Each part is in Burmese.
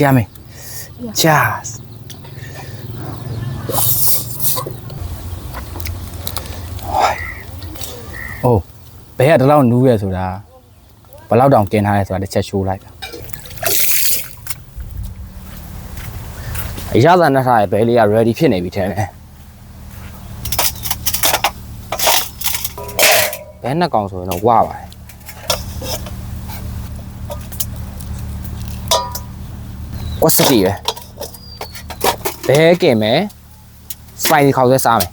Yummy. Just. Oh, ဘဲကတလောက်နူးရဲဆိုတာဘလောက်တောင်กินထားရဲဆိုတာတစ်ချက်ရှိုးလိုက်အရသာနဲ့ထားရဲဘဲလေးက ready ဖြစ်နေပြီထဲနဲ့ဘဲနှစ်ကောင်ဆိုရင်တော့ဝပါတယ် ကွက်စတီပဲဘဲကင်မယ်စပိုင်ဒီခေါက်ဆွဲစားမယ်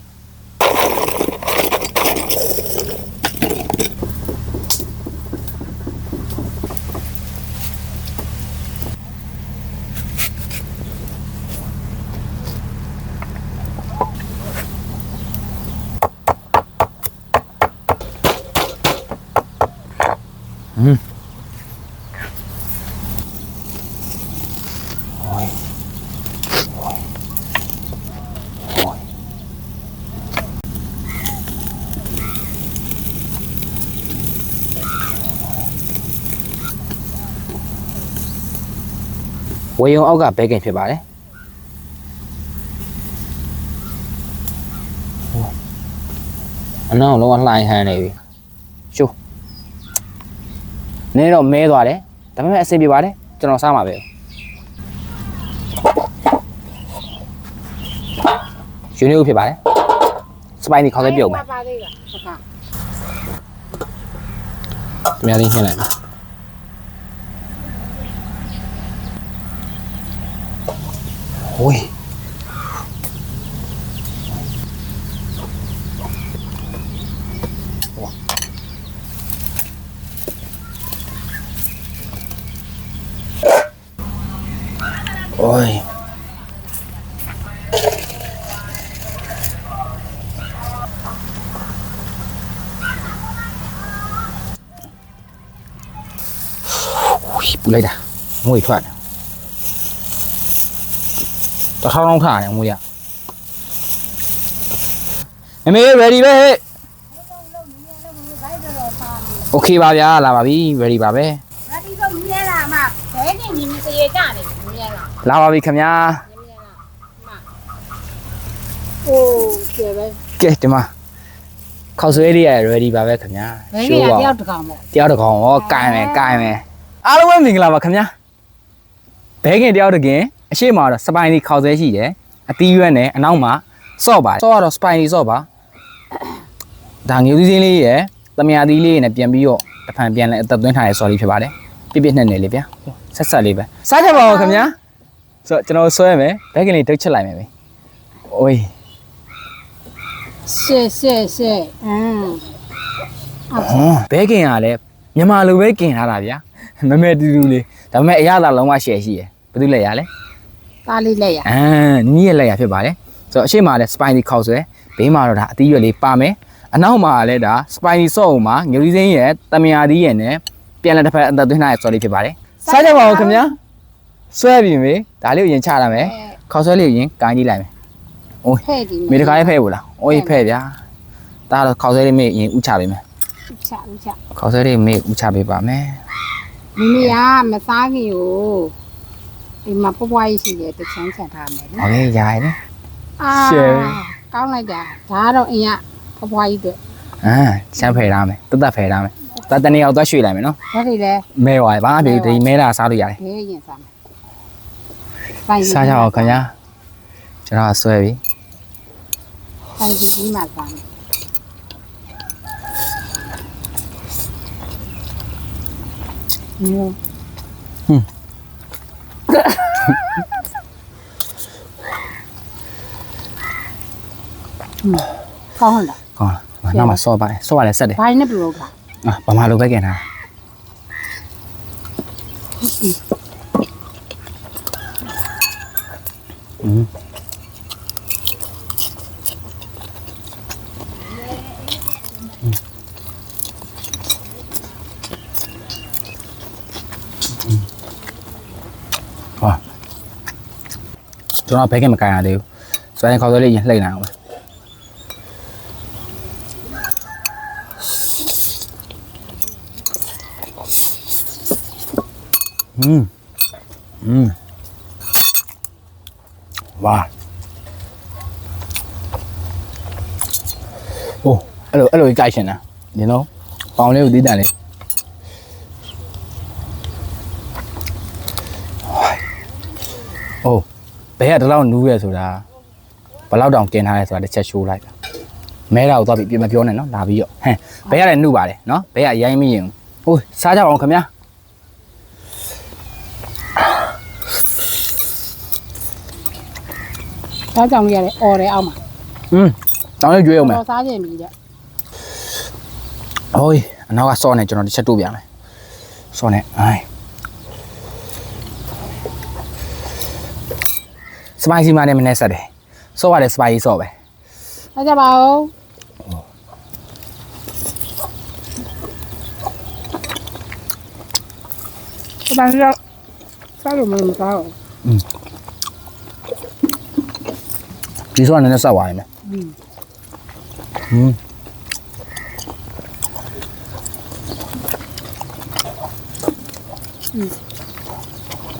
ဝေ ယုံအောက်ကဘဲကင်ဖြစ်ပါတယ်ဟိုအနောက်လုံးဝလှိုင်းဟန်းနေပြီရှိုးနည်းတော့မဲသွားတယ်ဒါပေမဲ့အဆင်ပြေပါတယ်ကျွန်တော်စားမှာပဲယူနေဦးဖြစ်ပါတယ်စပိုင်ဒီခေါက်သက်ပြုတ်မယ်ပါသေးလားဟုတ်ကဲ့အများကြီးရှင်းလိုက်မ ôi. Ôi. Ui, lấy đã, ngồi thoát တာငွေထွက်တယ်တထောင်းထောင်းထားတယ်ငွေရမမေ ready ပဲဟဲ့ Okay ပါဗျာလာပါပြီ ready ပါပဲငါဒီတော့မြဲလာမှဘဲနဲ့ညီညီတရေကြနေမြဲလာလာပါပြီခင်ဗျာမြဲလာမအိုးကျေပဲကဲဒီမှာခောက်ဆွဲလေးရ ready ပါပဲခင်ဗျာဘဲနဲ့တယောက်တကောင်ပေါ့တယောက်တစ်ကောင်ဟောကိုင်မယ်ကိုင်မယ်အားလုံးပဲမင်္ဂလာပါခင်ဗျာဘဲခင်တယောက်တစ်ခင် အရှိမတော့စပိုင်ဒီခောက်ဆွဲရှိတယ်အသီးရွက်နဲ့အနောက်မှာစော့ပါတယ်စော့ကတော့စပိုင်ဒီစော့ပါဒါငယ်ဦးစင်းလေးရယ်သမယာသီးလေးရယ်နဲ့ပြန်ပြီးတော့တစ်ဖန်ပြန်လဲအသက်သွင်းထားရစော်လေးဖြစ်ပါတယ်ပြပြနဲ့နေလေးဗျာဆက်ဆက်လေးပဲစားကြပါဦးခင်ဗျာဆိုတော့ကျွန်တော်ဆွဲမယ်ဘဲခင်လေးဒုတ်ချက်လိုက်မယ်ပဲโอ้ย ရှေ့ရှေ့ရှေ့အင်း ဟောဘဲကင်ကလည်းမြန်မာလိုပဲကင်ထားတာဗျာမမဲတူတူလေးဒါပေမဲ့အရသာလုံးဝရှယ်ရှိရယ်ဘာလို့လဲရလဲ သားလေးလက်ရအမ်နီးရလက်ရဖြစ်ပါတယ်ဆိုတော့အရှိမလည်း spiny ခောက်ဆွဲဘေးမှာတော့ဒါအသီးရွက်လေးပါမယ်အနောက်မှာလည်းဒါ spiny ဆော့ဦးမှာငွေစင်းရဲ့တမယာသီးရဲ့နဲ့ပြန်လက်တစ်ဖက်အသက်သွင်းထားတဲ့ဆော်လေးဖြစ်ပါတယ်စားကြပါဦးခင်ဗျာဆွဲပြီမေဒါလေးကိုရင်ချရမယ်ခောက်ဆွဲလေးကိုရင်ကိုင်းကြည့်လိုက်မယ်ဖဲ့ဒီမေတခါရေးဖဲ့ဘူးလားအိုးဖဲ့ဗျာဒါတော့ခောက်ဆွဲလေးမေရင်ဥချပေးမယ်ချဥချခောက်ဆွဲလေးမေဥချပေးပါမယ်မိမိကမစားခင်ကို ဒီမှာဖွားဖွားကြီးရှိတယ်တချမ်းချက်ထားမယ်နော်။ဟုတ်ကဲ့ယာရယ်နော်အာကောင်းလိုက်တာဒါကတော့အင်ရဖွားဖွားကြီးတွေ့။အာချမ်းဖယ်ထားမယ်။တတ်တတ်ဖယ်ထားမယ်။ဒါတနေ့အောင်သွားရွှေ့လိုက်မယ်နော်။ဒါတွေလဲ။မဲသွားတယ်။ဘာဖြစ်ဒီမဲတာစားလို့ရတယ်ဘယ်ရင်စားမလဲ။။စားရအောင်ခင်ဗျာ။ကျွန်တော်ဆွဲပြီ။ဆိုင်ကြီးမှာစားမယ်။မျိုး ကောင်းလား ကောင်းလားနောက်မှာဆော့ပါတယ်ဆော့ရတယ်ဆက်တယ် ဘာနဲ့ပြလို့က အာဘာမှလိုပဲกินတာอืมဟာ ကျွန်တော်ဘဲကမကန်ရသေးဘူးစွဲရင်ခေါက်သွဲလေးရင်လှိမ့်နိုင်အောင်ပါ อืมอืม ဝါโอ้အဲ့လိုအဲ့လိုကြိုက်ရှင်တာ you know ပေါင်လေးကိုတီးတန်လေး ဘယ်ကတလောက်နူးရဲဆိုတာဘယ်လောက်တောင်กินထားလဲဆိုတာတစ်ချက်ရှိုးလိုက်တာမဲတာကိုသွားပြီးပြင်မပြောနဲ့နော်လာပြီးတော့ဟမ်ဘယ်ကလည်းနုပါတယ်နော်ဘယ်ကအရင်မရင်ဘူးဟိုးစားကြအောင်ခင်ဗျာ စားကြောင်လေးရတယ်អော်တယ်အောက်မှာ อืมတောင်းလေးကြွေးအောင်မယ် တော့စားခြင်းပြီတဲ့ ဟိုးအနောက်ကစောနေကျွန်တော်တစ်ချက်တို့ပြမယ်စောနေအိုင် စပိုင်စီမာနဲ့မနဲ့ဆက်တယ်စောရတယ်စပိုင်စီစောပဲ စားကြပါဦးဒီမှာတော့စားလို့မမစားဘူး ဒီစောကလည်းနည်းနည်းဆက်သွားရင်မယ် อืม อืม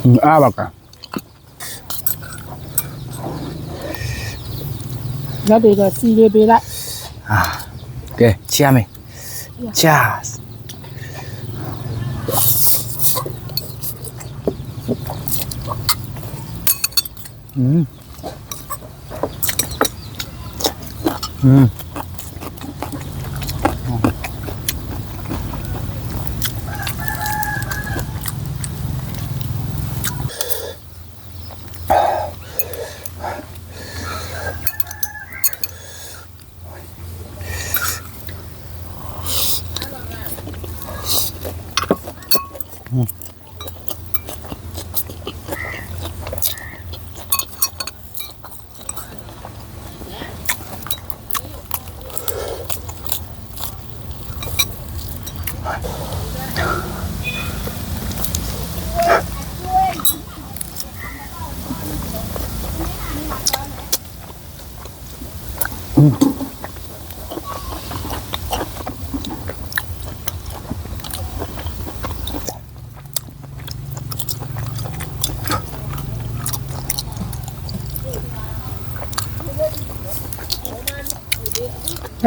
อืมအားပါက ရက်တွေတော့စီလေးပေးလိုက်အာကဲချရ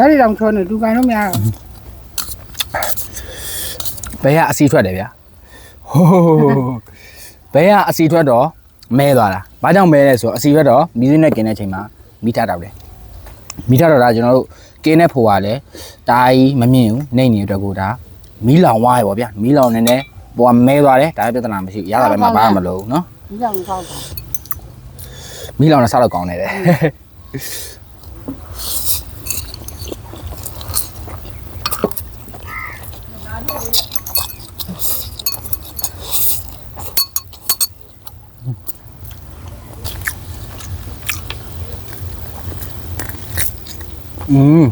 မယ်ချားอืมอืม ရက်တွေတော့ချောနေလူပိုင်လို့မရဘူး ဘယ်ကအစီထွက်တယ်ဗျာဟိုးဘယ်ကအစီထွက်တော့မဲသွားတာဘာကြောင့်မဲလဲဆိုတော့အစီထွက်တော့မီးစင်းနဲ့กินတဲ့အချိန်မှာမိထတောက်တယ်မိထတော့ဒါကျွန်တော်တို့กินတဲ့ဖိုကလည်းတာကြီးမမြင့်ဘူးနှိမ့်နေတဲ့အတွက်ကိုဒါမီးလောင်သွားရပေါ့ဗျာမီးလောင်နေနေပေါ်ကမဲသွားတယ်ဒါပြဿနာမရှိဘူးရတာပဲမပါမလို့နော် ဒီကြောင်ကောက်တာ မီးလောင်တော့စားတော့ကောင်းနေတယ် อืม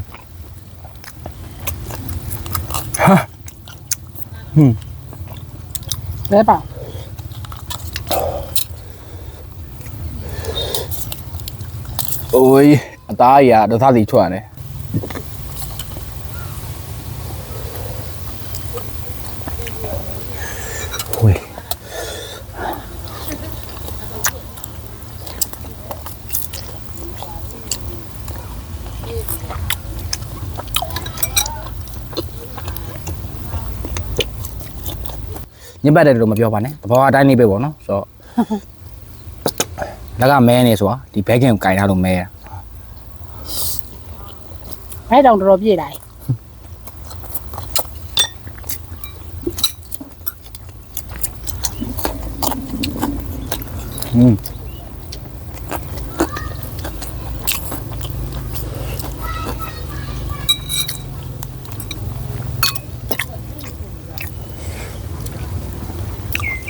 ဘဲပါ โอ้ยအသားကြီးကတစ်သားစီထွက်ရတယ် ညစ်ပတ်တယ်လို့မပြောပါနဲ့တဘောအတိုင်းနေပဲပေါ့နော်ဆိုတော့လက်ကမဲနေဆိုတာဒီဘဲကင်ကိုကင်ထားလို့မဲရဘဲတောင်တော်တော်ပြည့်လာတယ်อืม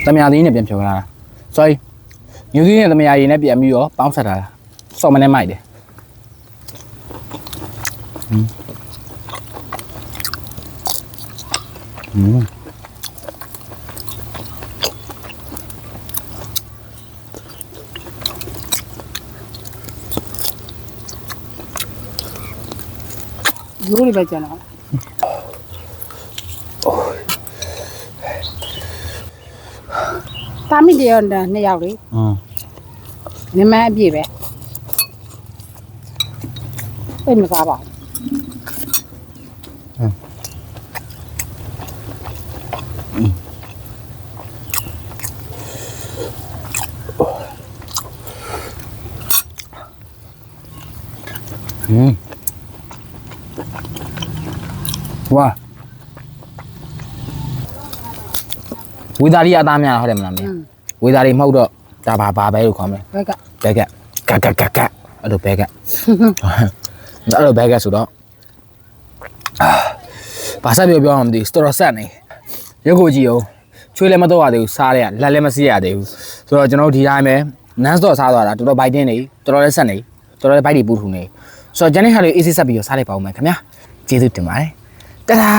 တမယာသီးနဲ့ပြန်ဖြောလာတာ sorry ညူသီးနဲ့တမယာရည်နဲ့ပြန်ပြီးတော့ပေါင်းဆက်တာလားစော်မနဲ့မိုက်တယ်อืมอืม ရိုးတွေပဲကျန်တော့ သမီးတယောက်နဲ့နှစ်ယောက်လေအင်းနမအပြည့်ပဲအိမ်မစားပါဘူး嗯。Mm. ဝေသားရီအသားများဟုတ်တယ်မလားမင်းอืมဝေသားရီမဟုတ်တော့ဒါဘာဘာပဲလို့ခေါ်မလဲဘက်ကဘက်ကကကကကအဲ့လိုဘက်ကအဲ့လိုဘက်ကဆိုတော့အာဘာသာပြောပြောမှမသိစတော်ဆက်နေရုပ်ကိုကြည့်အောင်ချွေးလည်းမတော့ရသေးဘူးစားရလက်လည်းမစီးရသေးဘူးဆိုတော့ကျွန်တော်တို့ဒီတိုင်းပဲနန်းစော့စားသွားတာတော်တော်ဘိုက်တင်းနေတော်တော်လည်းဆက်နေတော်တော်လည်းဘိုက်တွေပူထူနေဆိုတော့ဂျန်နေဟာလေးအေးစစ်ဆက်ပြီးတော့စားလိုက်ပါဦးမယ်ခင်ဗျာကျေးဇူးတင်ပါတယ်တဒါ